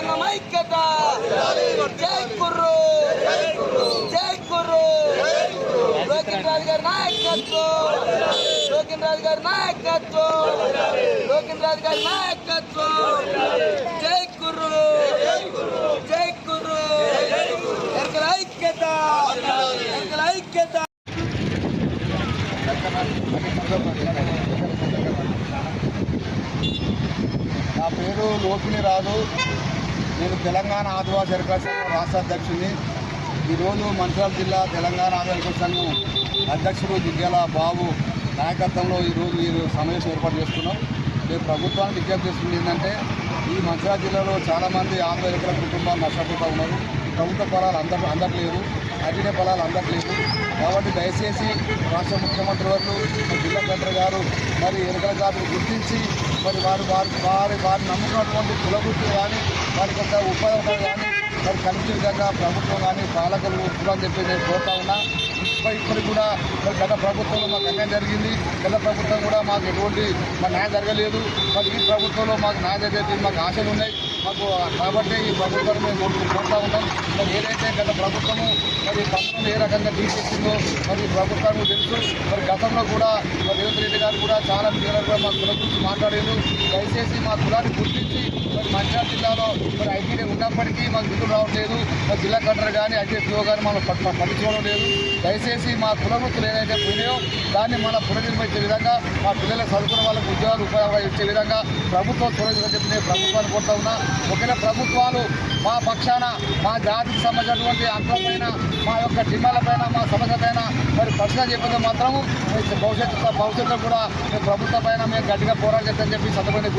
ఆదివాసీ ఎరకల సంఘం ఐక్యత జై కుర్రు జై కుర్రు లోకిన్ రాజు గారి నాయకత్వం. లోకిన్ రాజు గారి నాయకత్వం. లోకిన్ రాజు గారి నాయకత్వం. జై కుర్రు జై కుర్రు ఎరకల ఐక్యత? ఎరకల ఐక్యత? నా పేరు లోకిని రాజు. నేను తెలంగాణ ఆదివాసీ ఎరకల సంఘం రాష్ట్ర అధ్యక్షుడిని. ఈరోజు మంచిర్యాల జిల్లా తెలంగాణ ఆదివాసీ సంఘం అధ్యక్షుడు దిగ్గల బాబు నాయకత్వంలో ఈరోజు మీరు సమావేశం ఏర్పాటు చేస్తున్నాం. మేము ప్రభుత్వానికి విజ్ఞప్తి చేస్తుంది ఏంటంటే ఈ మంచిర్యాల జిల్లాలో చాలామంది ఆంధ్ర కుటుంబాలు నష్టపోతూ ఉన్నారు. ప్రభుత్వ పొలాలు అంద అందట్లేదు అడిగిన పొలాలు అందట్లేదు. కాబట్టి దయచేసి రాష్ట్ర ముఖ్యమంత్రి వారు జిల్లా కలెక్టర్ గారు మరి ఎన్నికల జాతిని గుర్తించి మరి వారు వారి వారి వారు నమ్ముకున్నటువంటి కులవృత్తి కానీ వారికి ఒక ఉపాధి కానీ మరి కలిసి విధంగా ప్రభుత్వం కానీ పాలకులు ఉంటుందని చెప్పి నేను కోరుతా ఉన్నా. ఇప్పటి ఇప్పటికి కూడా మరి గత ప్రభుత్వంలో మాకు అన్యాయం జరిగింది. గత ప్రభుత్వం కూడా మాకు ఎటువంటి మా న్యాయం జరగలేదు. మరి ఈ ప్రభుత్వంలో మాకు న్యాయం జరిగేది మాకు ఆశలు ఉన్నాయి. మాకు కాబట్టి ఈ ప్రభుత్వాన్ని మేము కోరుతా ఉన్నాం. మరి ఏదైతే గత ప్రభుత్వము మరి పన్నులను ఏ రకంగా తీసేసిందో మరి ప్రభుత్వానికి తెలుసు. మరి గతంలో కూడా మరి రేవంత్ రెడ్డి గారు కూడా చాలా మీడియాలో కూడా మా కుల గురించి మాట్లాడారు. దయచేసి మా కులాన్ని గుర్తించి మరి మంచిర్యాల జిల్లాలో మరి ఐటీడీ ఉన్నప్పటికీ మాకు నిధులు రావట్లేదు. మరి జిల్లా కలెక్టర్ కానీ ఐటీఎస్ఓ కానీ మనం పట్టించుకోవడం లేదు. దయచేసి మా కుల వృత్తులు ఏదైతే పోయినాయో దాన్ని మన పునర్నిర్మించే విధంగా మా పిల్లలకు చదువుకున్న వాళ్ళకు ఉద్యోగాలు ఉపయోగాలు ఇచ్చే విధంగా ప్రభుత్వం చొరవ చెప్పి నేను ప్రభుత్వాన్ని కోరుతా ఉన్నా. ఒకవేళ ప్రభుత్వాలు మా పక్షాన మా జాతికి సంబంధించినటువంటి అంశాలపైన మా యొక్క డిమాండ్లపైన మా సమస్యపైన మరి పరిశీలన చెప్పితే మాత్రము భవిష్యత్తు భవిష్యత్తులో కూడా మేము ప్రభుత్వం పైన మేము గట్టిగా పోరాటం చేస్తామని చెప్పి సందర్భంగా